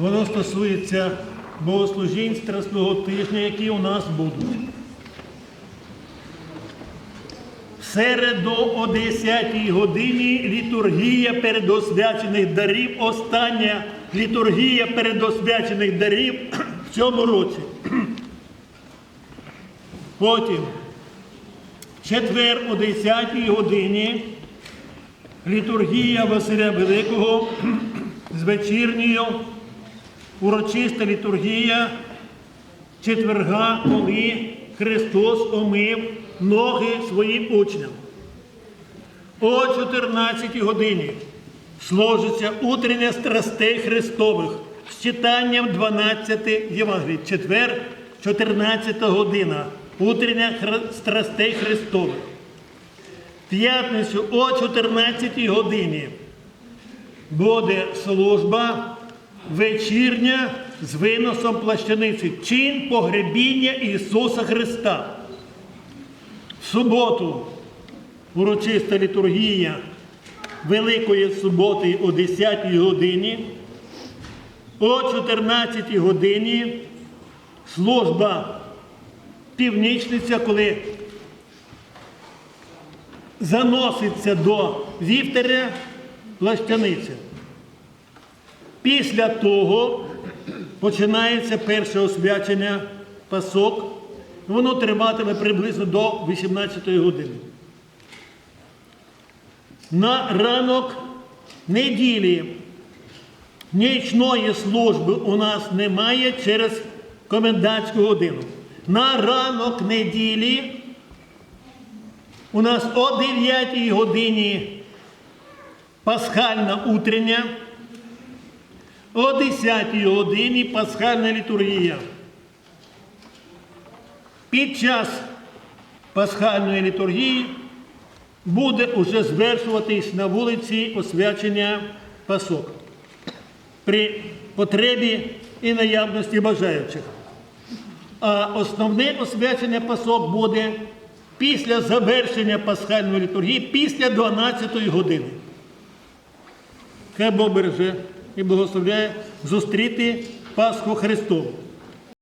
Воно стосується богослужінь Страсного тижня, які у нас будуть. В середу о 10 годині літургія передосвячених дарів, остання літургія передосвячених дарів в цьому році. Потім, в четвер о 10 годині, літургія Василя Великого з вечірньою, урочиста літургія четверга, коли Христос омив ноги своїм учням. О 14 годині сложиться утрення страстей Христових з читанням 12 Євангелій. Четвер, 14 година. Утрення страстей Христових. П'ятницю о 14 годині буде служба вечірня з виносом плащаниці. Чин погребіння Ісуса Христа. В суботу урочиста літургія Великої суботи о 10 годині. О 14 годині служба північниця, коли заноситься до вівтаря плащаниця. Після того починається перше освячення пасок. Воно триватиме приблизно до 18 години. На ранок неділі нічної служби у нас немає через комендантську годину. На ранок неділі у нас о 9 годині пасхальна утрення, о 10 годині пасхальна літургія. Під час пасхальної літургії буде уже звершуватись на вулиці освячення пасок при потребі і наявності бажаючих. А основне освячення пасок буде після завершення пасхальної літургії, після 12 години. Хай Бог береже і благословляє зустріти Пасху Христову.